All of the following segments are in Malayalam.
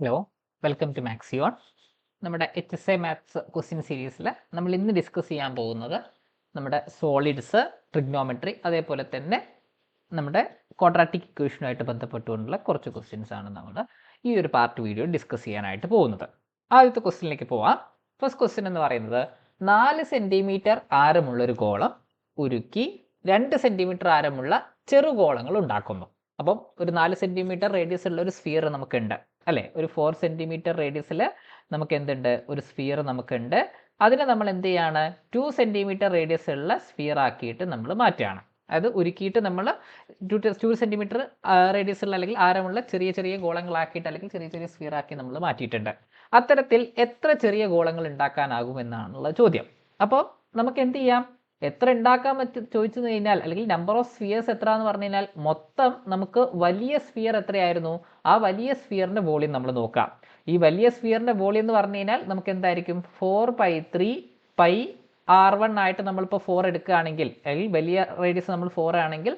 ഹലോ വെൽക്കം ടു മാക്സിയോൺ നമ്മുടെ H S A maths question സീരീസിൽ നമ്മൾ ഇന്ന് ഡിസ്കസ് ചെയ്യാൻ പോകുന്നത് നമ്മുടെ സോളിഡ്സ് ട്രിഗ്നോമെട്രി അതേപോലെ തന്നെ നമ്മുടെ ക്വാഡ്രാറ്റിക് ഇക്വേഷനുമായിട്ട് ബന്ധപ്പെട്ടുകൊണ്ടുള്ള കുറച്ച് ക്വസ്റ്റ്യൻസ് ആണ് നമ്മൾ ഈ ഒരു പാർട്ട് വീഡിയോ ഡിസ്കസ് ചെയ്യാനായിട്ട് പോകുന്നത്. ആദ്യത്തെ ക്വസ്റ്റ്യനിലേക്ക് പോവാം. ഫസ്റ്റ് ക്വസ്റ്റ്യൻ എന്ന് പറയുന്നത് നാല് സെന്റിമീറ്റർ ആരമുള്ളൊരു ഗോളം ഉരുക്കി രണ്ട് സെന്റിമീറ്റർ ആരമുള്ള ചെറുഗോളങ്ങൾ ഉണ്ടാക്കുന്നു. അപ്പം ഒരു നാല് സെന്റിമീറ്റർ റേഡിയസ് ഉള്ള ഒരു സ്ഫിയർ നമുക്കുണ്ട്. അല്ലേ? ഒരു ഫോർ സെന്റിമീറ്റർ റേഡിയസിൽ നമുക്ക് എന്തുണ്ട് ഒരു സ്ഫിയർ നമുക്കുണ്ട്. അതിനെ നമ്മൾ എന്ത് ചെയ്യാണ് ടു സെന്റിമീറ്റർ റേഡിയസ് ഉള്ള സ്ഫിയർ ആക്കിയിട്ട് നമ്മൾ മാറ്റുകയാണ്. അതായത് ഉരുക്കിയിട്ട് നമ്മൾ ടു ടു സെന്റിമീറ്റർ റേഡിയസ് ഉള്ള അല്ലെങ്കിൽ ആരമുള്ള ചെറിയ ചെറിയ ഗോളങ്ങളാക്കിയിട്ട് അല്ലെങ്കിൽ ചെറിയ ചെറിയ സ്ഫിയർ ആക്കി നമ്മൾ മാറ്റിയിട്ടുണ്ട്. അത്തരത്തിൽ എത്ര ചെറിയ ഗോളങ്ങൾ ഉണ്ടാക്കാനാകുമെന്നാണുള്ള ചോദ്യം. അപ്പോൾ നമുക്ക് എന്ത് ചെയ്യാം എത്ര ഉണ്ടാക്കാൻ പറ്റും ചോദിച്ചു കഴിഞ്ഞാൽ അല്ലെങ്കിൽ നമ്പർ ഓഫ് സ്ഫിയേഴ്സ് എത്ര എന്ന് പറഞ്ഞു കഴിഞ്ഞാൽ മൊത്തം നമുക്ക് വലിയ സ്ഫിയർ എത്രയായിരുന്നു? ആ വലിയ സ്ഫിയറിന്റെ വോളിയം നമ്മൾ നോക്കാം. ഈ വലിയ സ്ഫിയറിന്റെ വോളിയം എന്ന് പറഞ്ഞു കഴിഞ്ഞാൽ നമുക്ക് എന്തായിരിക്കും? Four pi three pi r one ആയിട്ട് നമ്മളിപ്പോൾ ഫോർ എടുക്കുകയാണെങ്കിൽ അല്ലെങ്കിൽ വലിയ റേഡിയസ് നമ്മൾ ഫോർ ആണെങ്കിൽ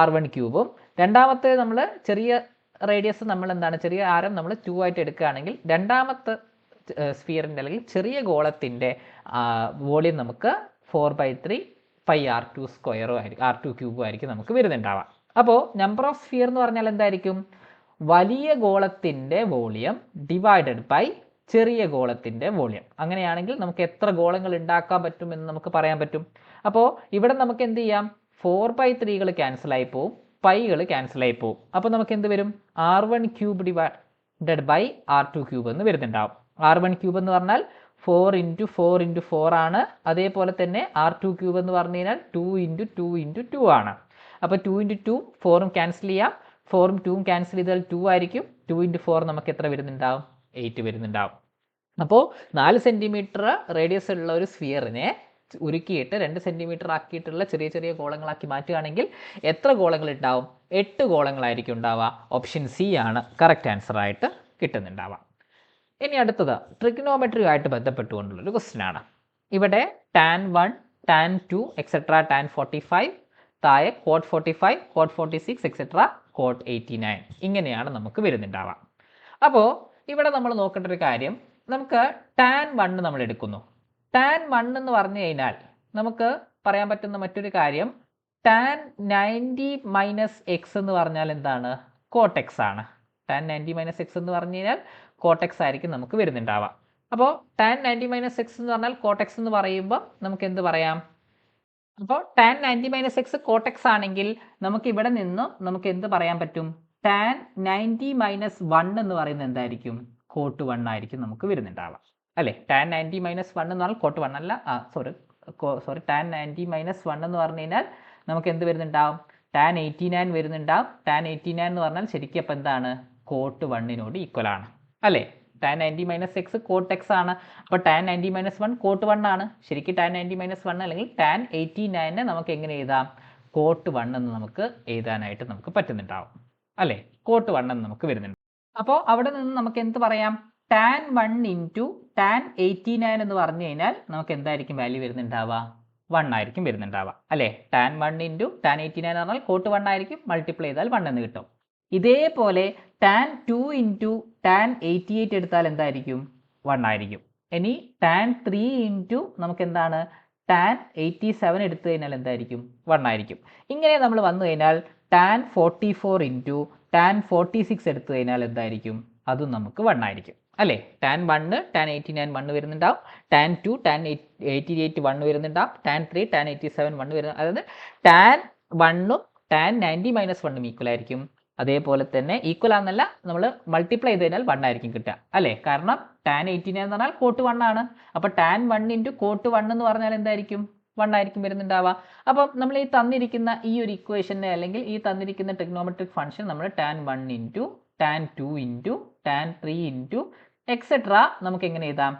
ആർ വൺ ക്യൂബും രണ്ടാമത്തെ നമ്മൾ ചെറിയ റേഡിയസ് നമ്മൾ എന്താണ്? ചെറിയ ആരം നമ്മൾ ടു ആയിട്ട് എടുക്കുകയാണെങ്കിൽ രണ്ടാമത്തെ സ്ഫിയറിന്റെ അല്ലെങ്കിൽ ചെറിയ ഗോളത്തിന്റെ വോളിയം നമുക്ക് four by three pi r two സ്ക്വയറും ആയിരിക്കും ആർ ടു ക്യൂബും ആയിരിക്കും നമുക്ക് വരുന്നുണ്ടാവാം അപ്പോൾ നമ്പർ ഓഫ് സ്ഫിയർ എന്ന് പറഞ്ഞാൽ എന്തായിരിക്കും? വലിയ ഗോളത്തിന്റെ വോളിയം ഡിവൈഡഡ് ബൈ ചെറിയ ഗോളത്തിന്റെ വോളിയം. അങ്ങനെയാണെങ്കിൽ നമുക്ക് എത്ര ഗോളങ്ങൾ ഉണ്ടാക്കാൻ പറ്റും എന്ന് നമുക്ക് പറയാൻ പറ്റും. അപ്പോൾ ഇവിടെ നമുക്ക് എന്ത് ചെയ്യാം? ഫോർ ബൈ ത്രീകൾ ക്യാൻസൽ ആയി പോവും. പൈകൾ ക്യാൻസൽ ആയി പോവും. അപ്പോൾ നമുക്ക് എന്ത് വരും? R one cube divided by r two cube എന്ന് വരുന്നുണ്ടാവും. ആർ വൺ ക്യൂബ് എന്ന് പറഞ്ഞാൽ four into four into four ആണ്. അതേപോലെ തന്നെ ആർ ടു ക്യൂബ് എന്ന് പറഞ്ഞു കഴിഞ്ഞാൽ two into two into two ആണ്. അപ്പോൾ ടു ഇന്റു ടു ഫോറും ക്യാൻസൽ ചെയ്യാം. ഫോറും ടൂവും ക്യാൻസൽ ചെയ്താൽ ടു ആയിരിക്കും. ടു ഇന്റു ഫോർ നമുക്ക് എത്ര വരുന്നുണ്ടാവും? എയ്റ്റ് വരുന്നുണ്ടാവും. അപ്പോൾ നാല് സെന്റിമീറ്റർ റേഡിയസ് ഉള്ള ഒരു സ്ഫിയറിനെ ഉരുക്കിയിട്ട് രണ്ട് സെന്റിമീറ്റർ ആക്കിയിട്ടുള്ള ചെറിയ ചെറിയ ഗോളങ്ങളാക്കി മാറ്റുകയാണെങ്കിൽ എത്ര ഗോളങ്ങൾ ഉണ്ടാവും? എട്ട് ഗോളങ്ങളായിരിക്കും ഉണ്ടാവുക. ഓപ്ഷൻ സി ആണ്. കറക്റ്റ് ആൻസർ ആയിട്ട് കിട്ടുന്നുണ്ടാവുക. ഇനി അടുത്തത് ട്രിഗ്നോമെട്രിയുമായിട്ട് ബന്ധപ്പെട്ടുകൊണ്ടുള്ളൊരു ക്വസ്റ്റ്യൻ ആണ്. ഇവിടെ tan one tan two etcetera tan forty five താഴെ cot forty five cot forty six etcetera cot eighty nine ഇങ്ങനെയാണ് നമുക്ക് വരുന്നുണ്ടാവാം അപ്പോൾ ഇവിടെ നമ്മൾ നോക്കേണ്ട ഒരു കാര്യം നമുക്ക് ടാൻ വണ്ണ് നമ്മൾ എടുക്കുന്നു. ടാൻ വൺ എന്ന് പറഞ്ഞു കഴിഞ്ഞാൽ നമുക്ക് പറയാൻ പറ്റുന്ന മറ്റൊരു കാര്യം ടാൻ നയന്റി മൈനസ് എക്സ് എന്ന് പറഞ്ഞാൽ എന്താണ്? കോട്ടെക്സ് ആണ്. ടാൻ നയന്റി മൈനസ് എക്സ് എന്ന് പറഞ്ഞു കഴിഞ്ഞാൽ കോട്ടെക്സ് ആയിരിക്കും നമുക്ക് വരുന്നുണ്ടാവാം അപ്പോൾ ടാൻ നയന്റി മൈനസ് എക്സ് എന്ന് പറഞ്ഞാൽ കോട്ടെക്സ് എന്ന് പറയുമ്പോൾ നമുക്ക് എന്ത് പറയാം? അപ്പോൾ tan ninety minus x cot x ആണെങ്കിൽ നമുക്ക് ഇവിടെ നിന്ന് നമുക്ക് എന്ത് പറയാൻ പറ്റും? ടാൻ നയന്റി മൈനസ് വൺ എന്ന് പറയുന്നത് എന്തായിരിക്കും? കോട്ട് വൺ ആയിരിക്കും നമുക്ക് വരുന്നുണ്ടാവാം അല്ലേ? ടാൻ നയന്റി മൈനസ് വൺ എന്ന് പറഞ്ഞാൽ കോട്ട് വൺ അല്ല. ആ sorry sorry tan ninety minus one എന്ന് പറഞ്ഞു കഴിഞ്ഞാൽ നമുക്ക് എന്ത് വരുന്നുണ്ടാവും? ടാൻ എയ്റ്റി നയൻ വരുന്നുണ്ടാവും. ടാൻ എയ്റ്റി നയൻ എന്ന് പറഞ്ഞാൽ ശരിക്കും അപ്പം എന്താണ്? കോട്ട് വണ്ണിനോട് ഈക്വൽ ആണ്. അല്ലേ? Tan ninety minus x cot x ആണ്. അപ്പോൾ tan ninety minus one cot one ആണ്. ശരിക്കും ടാൻ നയന്റി മൈനസ് വൺ അല്ലെങ്കിൽ ടാൻ എയ്റ്റി നയനെ നമുക്ക് എങ്ങനെ എഴുതാം? കോട്ട് വൺ എന്ന് നമുക്ക് എഴുതാനായിട്ട് നമുക്ക് പറ്റുന്നുണ്ടാവും. അല്ലേ? കോട്ട് വൺ എന്ന് നമുക്ക് വരുന്നുണ്ട്. അപ്പോൾ അവിടെ നിന്ന് നമുക്ക് എന്ത് പറയാം? Tan one into tan eighty nine എന്ന് പറഞ്ഞു കഴിഞ്ഞാൽ നമുക്ക് എന്തായിരിക്കും വാല്യൂ വരുന്നുണ്ടാവുക? വൺ ആയിരിക്കും വരുന്നുണ്ടാവുക. അല്ലേ? Tan one into tan eighty nine എന്ന് പറഞ്ഞാൽ കോട്ട് വൺ ആയിരിക്കും മൾട്ടിപ്ലൈ ചെയ്താൽ വൺ എന്ന് കിട്ടും. ഇതേപോലെ tan two into tan eighty eight എടുത്താൽ എന്തായിരിക്കും? വൺ ആയിരിക്കും. ഇനി ടാൻ ത്രീ ഇന്റു നമുക്ക് എന്താണ് ടാൻ എയ്റ്റി സെവൻ എടുത്തു കഴിഞ്ഞാൽ എന്തായിരിക്കും? വൺ ആയിരിക്കും. ഇങ്ങനെ നമ്മൾ വന്നു കഴിഞ്ഞാൽ tan forty four into tan forty six എടുത്തു കഴിഞ്ഞാൽ എന്തായിരിക്കും? അതും നമുക്ക് വൺ ആയിരിക്കും. അല്ലേ? Tan one tan eighty nine one വരുന്നുണ്ടാവും. Tan two tan eighty eight one വരുന്നുണ്ടാവും. Tan three tan eighty seven one വരുന്ന. അതായത് ടാൻ വണ്ണും ടാൻ നയന്റി മൈനസ് വണ്ണും ഈക്വൽ ആയിരിക്കും. അതേപോലെ തന്നെ ഈക്വൽ ആണെന്നല്ല നമ്മൾ മൾട്ടിപ്ലൈ ചെയ്ത് കഴിഞ്ഞാൽ വൺ ആയിരിക്കും കിട്ടുക. അല്ലേ? കാരണം ടാൻ എയ്റ്റീൻ എന്ന് പറഞ്ഞാൽ കോട്ട് വൺ ആണ്. അപ്പോൾ tan one into cot one എന്ന് പറഞ്ഞാൽ എന്തായിരിക്കും? വൺ ആയിരിക്കും വരുന്നുണ്ടാവുക. അപ്പം നമ്മൾ ഈ തന്നിരിക്കുന്ന ഈ ഒരു ഇക്വേഷനെ അല്ലെങ്കിൽ ഈ തന്നിരിക്കുന്ന ടെക്നോമെട്രിക് ഫംഗ്ഷൻ നമ്മൾ tan one into tan two into tan three into etcetera നമുക്ക് എങ്ങനെ എഴുതാം?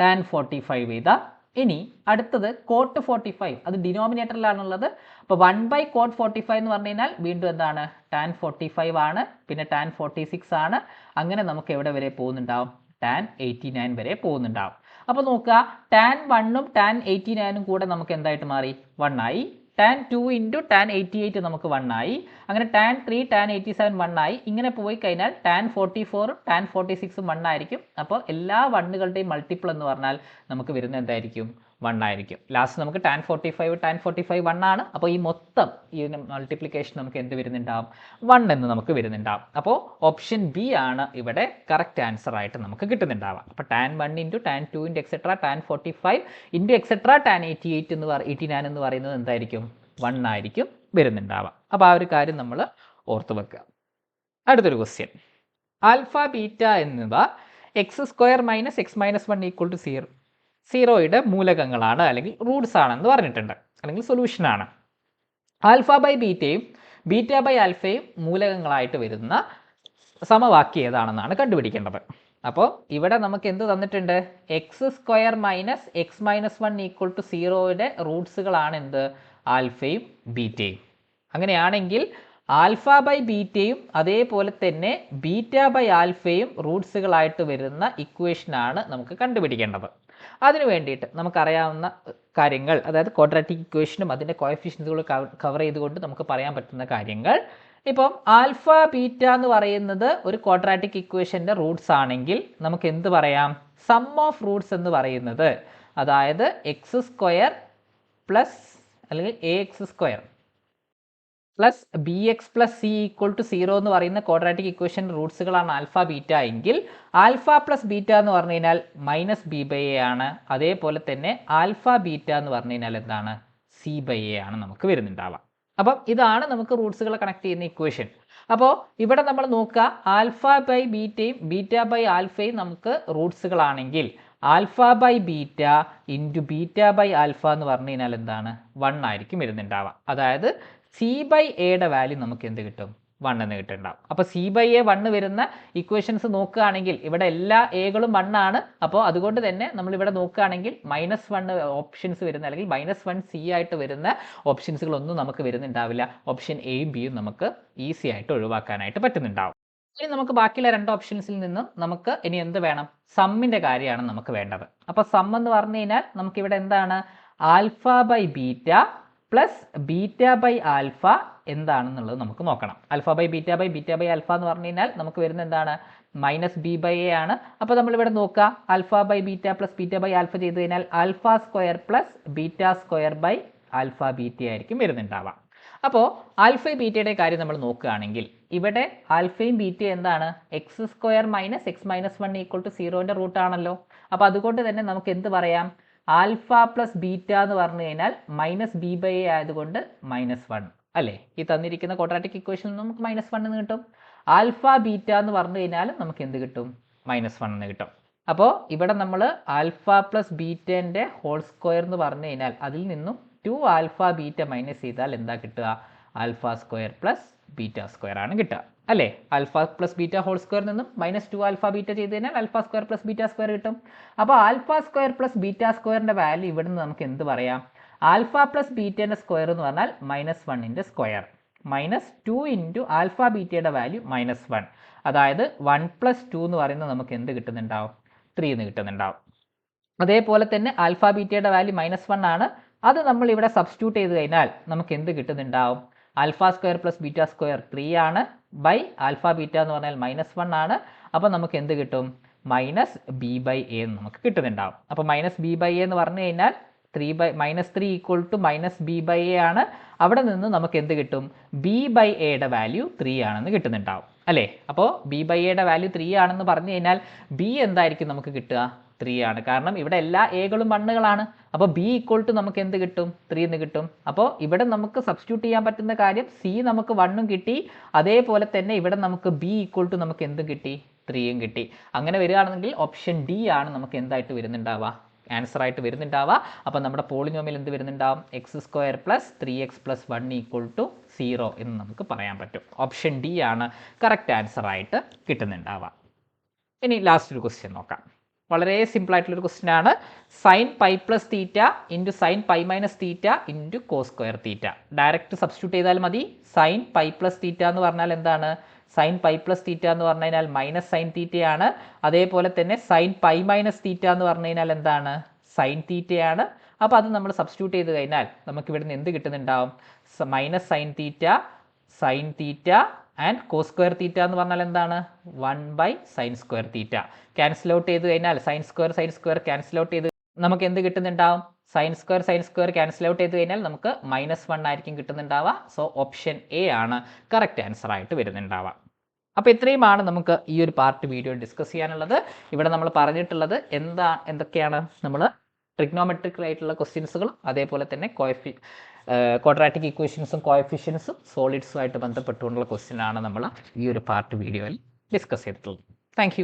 ടാൻ ഫോർട്ടി ഫൈവ് എഴുതാം. ഇനി അടുത്തത് കോട്ട് ഫോർട്ടി ഫൈവ് അത് ഡിനോമിനേറ്ററിലാണുള്ളത് അപ്പോൾ one by cot forty five എന്ന് പറഞ്ഞു കഴിഞ്ഞാൽ വീണ്ടും എന്താണ്? ടാൻ ഫോർട്ടി ഫൈവ് ആണ്. പിന്നെ ടാൻ ഫോർട്ടി സിക്സ് ആണ്. അങ്ങനെ നമുക്ക് എവിടെ വരെ പോകുന്നുണ്ടാവും? ടാൻ എയ്റ്റി നയൻ വരെ പോകുന്നുണ്ടാവും. അപ്പോൾ നോക്കുക ടാൻ വണ്ണും ടാൻ എയ്റ്റി നയനും കൂടെ നമുക്ക് എന്തായിട്ട് മാറി? വൺ ആയി tan two into tan eighty eight നമുക്ക് വൺ ആയി. അങ്ങനെ tan three tan eighty seven one ആയി. ഇങ്ങനെ പോയി കഴിഞ്ഞാൽ ടാൻ ഫോർട്ടി ഫോറും ടാൻ ഫോർട്ടി സിക്സും വൺ ആയിരിക്കും. അപ്പോൾ എല്ലാ വണ്ണുകളുടെയും മൾട്ടിപ്പിൾ എന്ന് പറഞ്ഞാൽ നമുക്ക് വരുന്നത് എന്തായിരിക്കും? വൺ ആയിരിക്കും. ലാസ്റ്റ് നമുക്ക് tan forty five tan forty five one ആണ്. അപ്പോൾ ഈ മൊത്തം ഈ മൾട്ടിപ്ലിക്കേഷൻ നമുക്ക് എന്ത് വരുന്നുണ്ടാവും? വൺ എന്ന് നമുക്ക് വരുന്നുണ്ടാവും. അപ്പോൾ ഓപ്ഷൻ ബി ആണ് ഇവിടെ കറക്റ്റ് ആൻസർ ആയിട്ട് നമുക്ക് കിട്ടുന്നുണ്ടാവുക. അപ്പോൾ tan one into tan two into etcetera tan forty five into etcetera tan eighty eight എന്ന് പറ എയ്റ്റി നയൻ എന്ന് പറയുന്നത് എന്തായിരിക്കും? വൺ ആയിരിക്കും വരുന്നുണ്ടാവുക. അപ്പോൾ ആ ഒരു കാര്യം നമ്മൾ ഓർത്ത് വെക്കുക. അടുത്തൊരു ക്വസ്റ്റ്യൻ ആൽഫ ബീറ്റ എന്നിവ x square minus x minus one equal to zero സീറോയുടെ മൂലകങ്ങളാണ് അല്ലെങ്കിൽ റൂട്ട്സ് ആണെന്ന് പറഞ്ഞിട്ടുണ്ട്. അല്ലെങ്കിൽ സൊല്യൂഷൻ ആണ്. ആൽഫ ബൈ ബീറ്റയും ബീറ്റ ബൈ ആൽഫയും മൂലകങ്ങളായിട്ട് വരുന്ന സമവാക്യം ഏതാണെന്നാണ് കണ്ടുപിടിക്കേണ്ടത്. അപ്പോൾ ഇവിടെ നമുക്ക് എന്ത് തന്നിട്ടുണ്ട്? X square minus x minus one equal to സീറോയുടെ റൂട്ട്സുകളാണ് എന്ത്? ആൽഫയും ബീറ്റയും. അങ്ങനെയാണെങ്കിൽ ആൽഫ ബൈ ബീറ്റയും അതേപോലെ തന്നെ ബീറ്റ ബൈ ആൽഫയും റൂട്ട്സുകളായിട്ട് വരുന്ന ഇക്വേഷനാണ് നമുക്ക് കണ്ടുപിടിക്കേണ്ടത്. അതിനു വേണ്ടിയിട്ട് നമുക്കറിയാവുന്ന കാര്യങ്ങൾ അതായത് ക്വാഡ്രാറ്റിക് ഇക്വേഷനും അതിന്റെ കോയഫിഷ്യൻസുകൾ കവർ ചെയ്തുകൊണ്ട് നമുക്ക് പറയാൻ പറ്റുന്ന കാര്യങ്ങൾ. ഇപ്പം ആൽഫ ബീറ്റ എന്ന് പറയുന്നത് ഒരു ക്വാഡ്രാറ്റിക് ഇക്വേഷന്റെ റൂട്ട്സ് ആണെങ്കിൽ നമുക്ക് എന്ത് പറയാം? സം ഓഫ് റൂട്ട്സ് എന്ന് പറയുന്നത്. അതായത് എക്സ് സ്ക്വയർ പ്ലസ് അല്ലെങ്കിൽ a x square plus b x plus c equal to zero എന്ന് പറയുന്ന ക്വാഡ്രാറ്റിക് ഇക്വേഷൻ റൂട്ട്സുകളാണ് ആൽഫ ബീറ്റ എങ്കിൽ ആൽഫ പ്ലസ് ബീറ്റ എന്ന് പറഞ്ഞു കഴിഞ്ഞാൽ മൈനസ് ബി ബൈ എ ആണ്. അതേപോലെ തന്നെ ആൽഫ ബീറ്റ എന്ന് പറഞ്ഞു കഴിഞ്ഞാൽ എന്താണ്? സി ബൈ എ ആണ് നമുക്ക് വരുന്നുണ്ടാവുക. അപ്പം ഇതാണ് നമുക്ക് റൂട്ട്സുകളെ കണക്ട് ചെയ്യുന്ന ഇക്വേഷൻ അപ്പോൾ ഇവിടെ നമ്മൾ നോക്കുക ആൽഫ ബൈ ബീറ്റയും ബീറ്റ ബൈ ആൽഫയും നമുക്ക് റൂട്ട്സുകളാണെങ്കിൽ alpha by beta into beta by alpha എന്ന് പറഞ്ഞു കഴിഞ്ഞാൽ എന്താണ്? വൺ ആയിരിക്കും വരുന്നുണ്ടാവുക. അതായത് സി ബൈ എയുടെ വാല്യൂ നമുക്ക് എന്ത് കിട്ടും? വൺ എന്ന് കിട്ടുന്നുണ്ടാവും അപ്പോൾ സി ബൈ എ വണ്ണ് വരുന്ന ഇക്വേഷൻസ് നോക്കുകയാണെങ്കിൽ ഇവിടെ എല്ലാ എകളും വണ്ണാണ് അപ്പോൾ അതുകൊണ്ട് തന്നെ നമ്മൾ ഇവിടെ നോക്കുകയാണെങ്കിൽ മൈനസ് വണ്ണ് ഓപ്ഷൻസ് വരുന്ന അല്ലെങ്കിൽ മൈനസ് വൺ സി ആയിട്ട് വരുന്ന ഓപ്ഷൻസുകളൊന്നും നമുക്ക് വരുന്നുണ്ടാവില്ല. ഓപ്ഷൻ എയും ബിയും നമുക്ക് ഈസി ആയിട്ട് ഒഴിവാക്കാനായിട്ട് പറ്റുന്നുണ്ടാവും. ഇനി നമുക്ക് ബാക്കിയുള്ള രണ്ട് ഓപ്ഷൻസിൽ നിന്നും നമുക്ക് ഇനി എന്ത് വേണം? സമ്മിന്റെ കാര്യമാണ് നമുക്ക് വേണ്ടത്. അപ്പോൾ സം എന്ന് പറഞ്ഞു കഴിഞ്ഞാൽ നമുക്കിവിടെ എന്താണ്? Alpha by beta plus beta by alpha എന്താണെന്നുള്ളത് നമുക്ക് നോക്കണം. Alpha by beta by beta by alpha എന്ന് പറഞ്ഞു കഴിഞ്ഞാൽ നമുക്ക് വരുന്ന എന്താണ്? മൈനസ് ബി ബൈ എ ആണ്. അപ്പോൾ നമ്മളിവിടെ നോക്കുക. Alpha by beta plus beta by alpha ചെയ്ത് കഴിഞ്ഞാൽ alpha square plus beta square by alpha beta ആയിരിക്കും വരുന്നുണ്ടാവാം അപ്പോൾ ആൽഫയും ബീറ്റയുടെ കാര്യം നമ്മൾ നോക്കുകയാണെങ്കിൽ ഇവിടെ ആൽഫയും ബീറ്റയും എന്താണ്? X square minus x minus one equal to സീറോന്റെ റൂട്ടാണല്ലോ അപ്പോൾ അതുകൊണ്ട് തന്നെ നമുക്ക് എന്ത് പറയാം? ആൽഫ പ്ലസ് ബീറ്റ എന്ന് പറഞ്ഞു കഴിഞ്ഞാൽ മൈനസ് ബി ബൈ എ ആയതുകൊണ്ട് മൈനസ് വൺ. അല്ലേ? ഈ തന്നിരിക്കുന്ന ക്വാഡ്രാറ്റിക് ഇക്വേഷനിൽ നമുക്ക് മൈനസ് വൺ എന്ന് കിട്ടും. ആൽഫ ബീറ്റ എന്ന് പറഞ്ഞു കഴിഞ്ഞാലും നമുക്ക് എന്ത് കിട്ടും? മൈനസ് വൺ എന്ന് കിട്ടും. അപ്പോൾ ഇവിടെ നമ്മൾ ആൽഫ പ്ലസ് ബീറ്റേന്റെ ഹോൾ സ്ക്വയർ എന്ന് പറഞ്ഞു കഴിഞ്ഞാൽ അതിൽ നിന്നും ടു ആൽഫ ബീറ്റ മൈനസ് ചെയ്താൽ എന്താ കിട്ടുക? Alpha square plus beta square ആണ് കിട്ടുക. അല്ലേ? Alpha plus beta whole square നിന്നും മൈനസ് ടു ആൽഫ ബീറ്റ ചെയ്ത് കഴിഞ്ഞാൽ alpha square plus beta square കിട്ടും. അപ്പോൾ ആൽഫ സ്ക്വയർ പ്ലസ് ബീറ്റ സ്ക്വയറിന്റെ വാല്യൂ ഇവിടെ നിന്ന് നമുക്ക് എന്ത് പറയാം? ആൽഫ പ്ലസ് ബീറ്റേന്റെ സ്ക്വയർ എന്ന് പറഞ്ഞാൽ മൈനസ് വണ്ണിന്റെ square. Minus two into alpha ബീറ്റയുടെ value minus one. അതായത് വൺ പ്ലസ് ടു എന്ന് പറയുന്നത് നമുക്ക് എന്ത് കിട്ടുന്നുണ്ടാവും? ത്രീ എന്ന് കിട്ടുന്നുണ്ടാവും. അതേപോലെ തന്നെ ആൽഫ ബീറ്റയുടെ വാല്യൂ മൈനസ് വൺ ആണ്. അത് നമ്മൾ ഇവിടെ സബ്സ്റ്റിറ്റ്യൂട്ട് ചെയ്ത് കഴിഞ്ഞാൽ നമുക്ക് എന്ത് കിട്ടുന്നുണ്ടാവും? Alpha square plus beta square three ആണ് ബൈ ആൽഫ ബീറ്റ എന്ന് പറഞ്ഞാൽ മൈനസ് വൺ ആണ്. അപ്പോൾ നമുക്ക് എന്ത് കിട്ടും? മൈനസ് ബി ബൈ എ എന്ന് നമുക്ക് കിട്ടുന്നുണ്ടാവും. അപ്പോൾ മൈനസ് ബി ബൈ എ എന്ന് പറഞ്ഞു കഴിഞ്ഞാൽ three by minus three equal to minus b by a ആണ്. അവിടെ നിന്ന് നമുക്ക് എന്ത് കിട്ടും? ബി ബൈ എയുടെ വാല്യൂ ത്രീ ആണെന്ന് കിട്ടുന്നുണ്ടാവും. അല്ലേ? അപ്പോൾ ബി ബൈ എയുടെ വാല്യൂ ത്രീ ആണെന്ന് പറഞ്ഞു കഴിഞ്ഞാൽ ബി എന്തായിരിക്കും നമുക്ക് കിട്ടുക? ത്രീ ആണ്. കാരണം ഇവിടെ എല്ലാ എകളും വണ്ണുകളാണ് അപ്പോൾ ബി ഈക്വൾ ടു നമുക്ക് എന്ത് കിട്ടും? ത്രീ എന്ന് കിട്ടും. അപ്പോൾ ഇവിടെ നമുക്ക് സബ്സ്റ്റിറ്റ്യൂട്ട് ചെയ്യാൻ പറ്റുന്ന കാര്യം സി നമുക്ക് വണ്ണും കിട്ടി. അതേപോലെ തന്നെ ഇവിടെ നമുക്ക് ബി ഈക്വൾ ടു നമുക്ക് എന്തും കിട്ടി? ത്രീയും കിട്ടി. അങ്ങനെ വരികയാണെങ്കിൽ ഓപ്ഷൻ ഡി ആണ് നമുക്ക് എന്തായിട്ട് വരുന്നുണ്ടാവുക? ആൻസർ ആയിട്ട് വരുന്നുണ്ടാവുക. അപ്പോൾ നമ്മുടെ പോളിനോമിൽ എന്ത് വരുന്നുണ്ടാവും? X square plus three x plus one equal to zero എന്ന് നമുക്ക് പറയാൻ പറ്റും. ഓപ്ഷൻ ഡി ആണ്. കറക്റ്റ് ആൻസർ ആയിട്ട് കിട്ടുന്നുണ്ടാവുക. ഇനി ലാസ്റ്റ് ഒരു ക്വസ്റ്റ്യൻ നോക്കാം. വളരെ സിമ്പിൾ ആയിട്ടുള്ളൊരു ക്വസ്റ്റ്യൻ ആണ്. Sine pi plus theta into sine pi minus theta into co square theta direct substitute ചെയ്താൽ മതി. സൈൻ പൈ പ്ലസ് തീറ്റ എന്ന് പറഞ്ഞാൽ എന്താണ്? സൈൻ പൈ പ്ലസ് തീറ്റ എന്ന് പറഞ്ഞു കഴിഞ്ഞാൽ മൈനസ് സൈൻ തീറ്റയാണ് അതേപോലെ തന്നെ സൈൻ പൈ മൈനസ് തീറ്റ എന്ന് പറഞ്ഞു കഴിഞ്ഞാൽ എന്താണ്? സൈൻ തീറ്റയാണ് അപ്പോൾ അത് നമ്മൾ സബ്സ്റ്റിറ്റ്യൂട്ട് ചെയ്ത് കഴിഞ്ഞാൽ നമുക്ക് ഇവിടുന്ന് എന്ത് കിട്ടുന്നുണ്ടാവും? Minus sine theta sine theta and cos square theta എന്ന് പറഞ്ഞാൽ എന്താണ്? One by sine square theta. Cancel out ചെയ്ത് കഴിഞ്ഞാൽ sine square sine square cancel out ചെയ്ത് നമുക്ക് എന്ത് കിട്ടുന്നുണ്ടാവും? Sine square sine square cancel out ചെയ്ത് കഴിഞ്ഞാൽ നമുക്ക് മൈനസ് വൺ ആയിരിക്കും കിട്ടുന്നുണ്ടാവുക. സോ ഓപ്ഷൻ എ ആണ് കറക്റ്റ് ആൻസർ ആയിട്ട് വരുന്നുണ്ടാവുക. അപ്പോൾ ഇത്രയുമാണ് നമുക്ക് ഈ ഒരു പാർട്ട് വീഡിയോ ഡിസ്കസ് ചെയ്യാനുള്ളത്. ഇവിടെ നമ്മൾ പറഞ്ഞിട്ടുള്ളത് എന്താ എന്തൊക്കെയാണ്? നമ്മൾ ട്രിഗ്നോമെട്രിക്കൽ ആയിട്ടുള്ള ക്വസ്റ്റ്യൻസുകളും അതേപോലെ തന്നെ കോയഫി ക്വാഡ്രാറ്റിക് ഇക്വേഷൻസും കോയഫിഷ്യൻസും സോളിഡ്സുമായിട്ട് ബന്ധപ്പെട്ടുകൊണ്ടുള്ള ക്വസ്റ്റ്യനാണ് നമ്മൾ ഈ ഒരു പാർട്ട് വീഡിയോയിൽ ഡിസ്കസ് ചെയ്തിട്ടുള്ളത്. താങ്ക്